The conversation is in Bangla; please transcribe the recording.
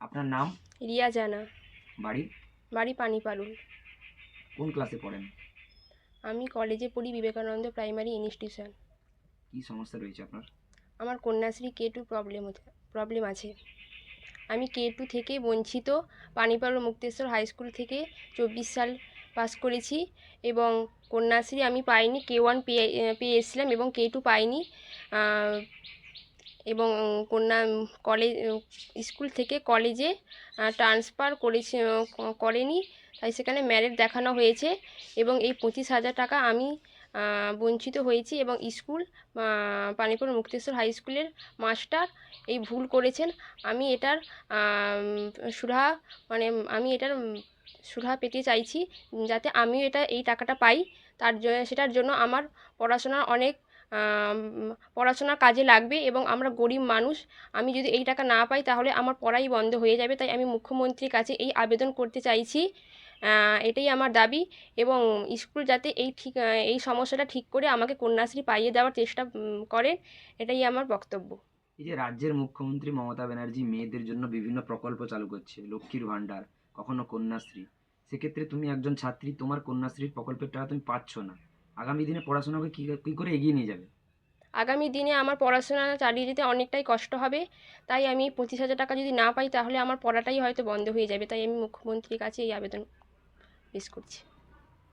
আপনার নাম? রিয়া জানা। বাড়ি? বাড়ি পানি পালুন কোন ক্লাসে পড়েন? আমি কলেজে পড়ি বিবেকানন্দ প্রাইমারি ইনস্টিটিউশন কি সমস্যা রয়েছে আপনার? আমার Kanyashree K two problem problem আছে। আমি কে টু থেকে বঞ্চিত পানিপাড়া মুক্তেশ্বর হাই স্কুল থেকে চব্বিশ সাল পাস করেছি এবং কন্যাশ্রী আমি পাইনি কে ওয়ান পেয়ে পেয়ে এসেছিলাম এবং কে টু পাইনি। এবং কন্যা কলেজ স্কুল থেকে কলেজে ট্রান্সফার করেছে করেনি। তাই সেখানে ম্যারিট দেখানো হয়েছে এবং এই পঁচিশ হাজার টাকা আমি বঞ্চিত হয়েছি এবং স্কুল পানিপুর মুক্তেশ্বর হাই স্কুলের মাস্টার এই ভুল করেছেন। আমি এটার সুরাহা মানে আমি এটার সুরাহা পেতে চাইছি যাতে আমিও এটা, এই টাকাটা পাই। তার সেটার জন্য আমার পড়াশোনার অনেক পড়াশোনার কাজে লাগবে এবং আমরা গরিব মানুষ। আমি যদি এই টাকা না পাই তাহলে আমার পড়াই বন্ধ হয়ে যাবে। তাই আমি মুখ্যমন্ত্রীর কাছে এই আবেদন করতে চাইছি। এটাই আমার দাবি এবং স্কুল যাতে এই ঠিক এই সমস্যাটা ঠিক করে আমাকে কন্যাশ্রী পাইয়ে দেওয়ার চেষ্টা করেন, এটাই আমার বক্তব্য। এই যে রাজ্যের মুখ্যমন্ত্রী মমতা ব্যানার্জি মেয়েদের জন্য বিভিন্ন প্রকল্প চালু করছে, লক্ষ্মীর ভাণ্ডার, কখনো কন্যাশ্রী। সেক্ষেত্রে তুমি একজন ছাত্রী, তোমার কন্যাশ্রীর প্রকল্পের টাকা তুমি পাচ্ছ না। আগামী দিনে পড়াশোনাকে কী করে এগিয়ে নিয়ে যাবে? আগামী দিনে আমার পড়াশোনা চালিয়ে যেতে অনেকটাই কষ্ট হবে। তাই আমি পঁচিশ হাজার টাকা যদি না পাই, তাহলে আমার পড়াটাই হয়তো বন্ধ হয়ে যাবে। তাই আমি মুখ্যমন্ত্রীর কাছে এই আবেদন পেশ করছি।